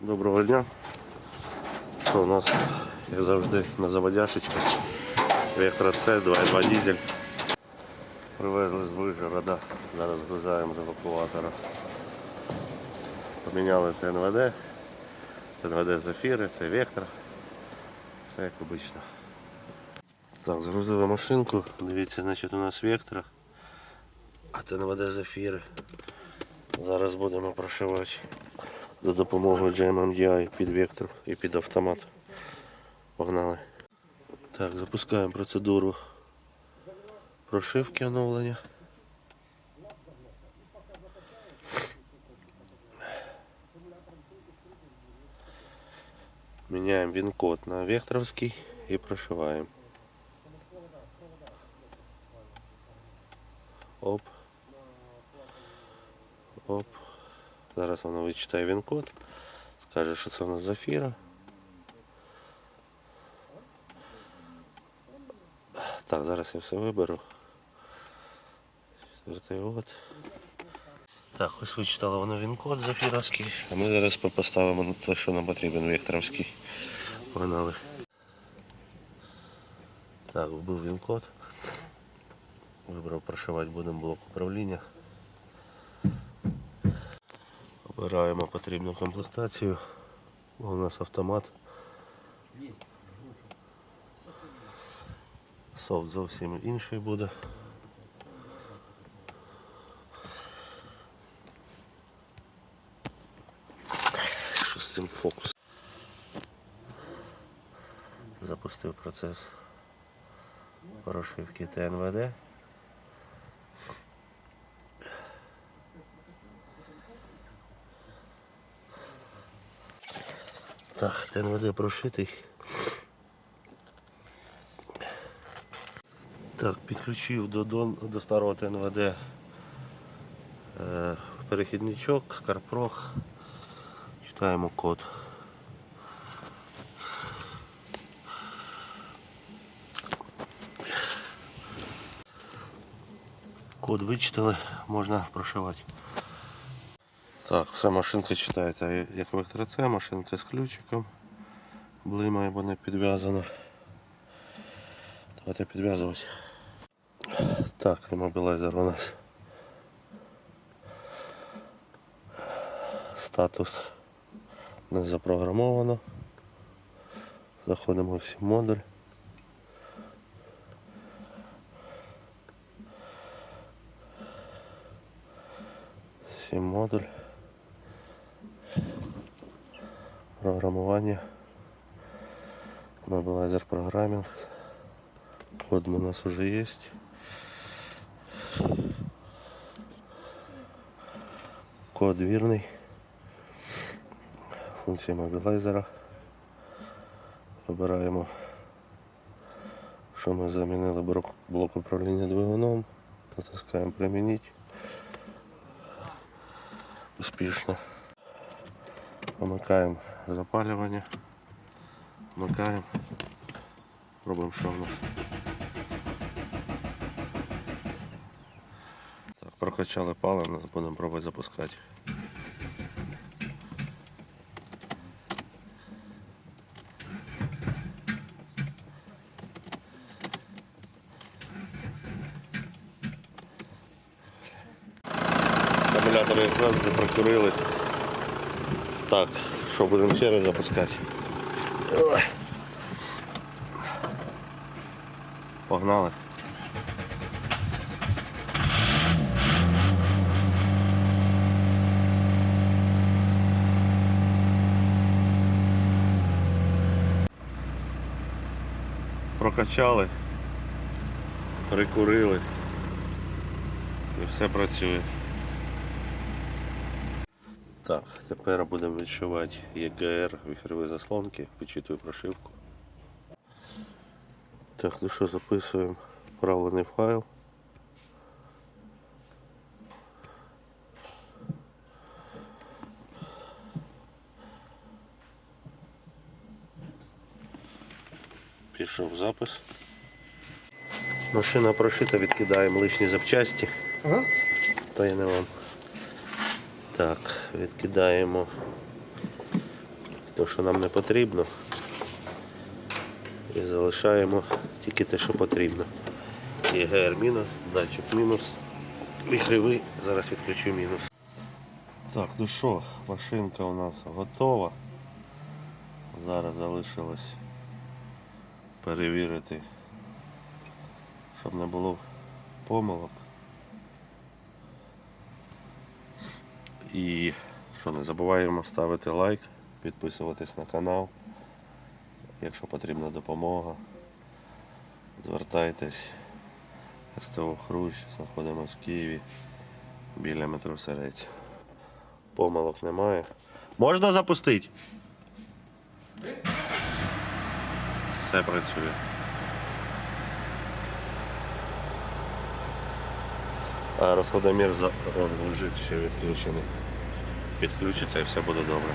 Доброго дня. Що у нас, як завжди, на заводяшечках. Вектор С, 2.2 дизель. Привезли з Вижгорода. Зараз згружаємо з евакуатора. Поміняли ТНВД. ТНВД Зафіри, це Вектор. Все як обично. Так, згрузили машинку. Дивіться, значить у нас Вектор. А ТНВД Зафіри. Зараз будемо прошивати за допомогою GMMDI під вектор і під автомат. Погнали. Так, запускаємо процедуру прошивки оновлення. Міняємо він-код на векторовський і прошиваємо. Оп. Оп. Зараз воно вичитає він-код. Скаже, що це у нас зафіра. Так, зараз я все виберу. Так, ось вичитало воно він-код зафіровський, а ми зараз поставимо те, що нам потрібен векторовський. Погнали. Так, вбив він-код. Вибрав прошивати будемо блок управління. Обираємо потрібну комплектацію. У нас автомат. Софт зовсім інший буде. Що з цим фокус? Запустив процес прошивки ТНВД. Так, ТНВД прошитий. Так, підключив до, до, до старого ТНВД е, перехідничок, карпрох. Читаємо код. Код вичитали, можна прошивати. Так, вся машинка читається як вектор машинка з ключиком. Блимає, бо не підв'язана. Давайте підв'язувати. Так, ремобілайзер у нас. Статус не запрограмовано. Заходимо в всі модуль. Сім модуль. Програмування. Мобилайзер программинг. Код у нас уже есть. Код вірний. Функція мобілайзера. Вибираємо, що ми замінили блок, блок управління двигуном. Натискаємо примінити. Успішно. Вмикаємо запалювання. Вмикаємо. Пробуємо, що в нас. Так, прокачали паливо, будемо пробувати запускати. Акумулятори прокурили. Так, що будемо ще раз запускати? Погнали. Прокачали, прикурили і все працює. Так, тепер будемо відшивати ЄГР, віхрові заслонки, вичитую прошивку. Так, ну що, записуємо вправлений файл. Пішов запис. Машина прошита, відкидаємо лишні запчасті. Ага. То я не вам. Так, відкидаємо те, що нам не потрібно. І залишаємо тільки те, що потрібно. ЄГР мінус, датчик мінус, віхревий, зараз відключу мінус. Так, ну що, машинка у нас готова. Зараз залишилось перевірити, щоб не було помилок. І що, не забуваємо ставити лайк, підписуватись на канал. Якщо потрібна допомога, звертайтесь. СТО Хрущ, знаходимося в Києві біля метро Серець. Помилок немає. Можна запустити? Все працює. А розходомір за... Лежить ще відключений. Підключиться і все буде добре.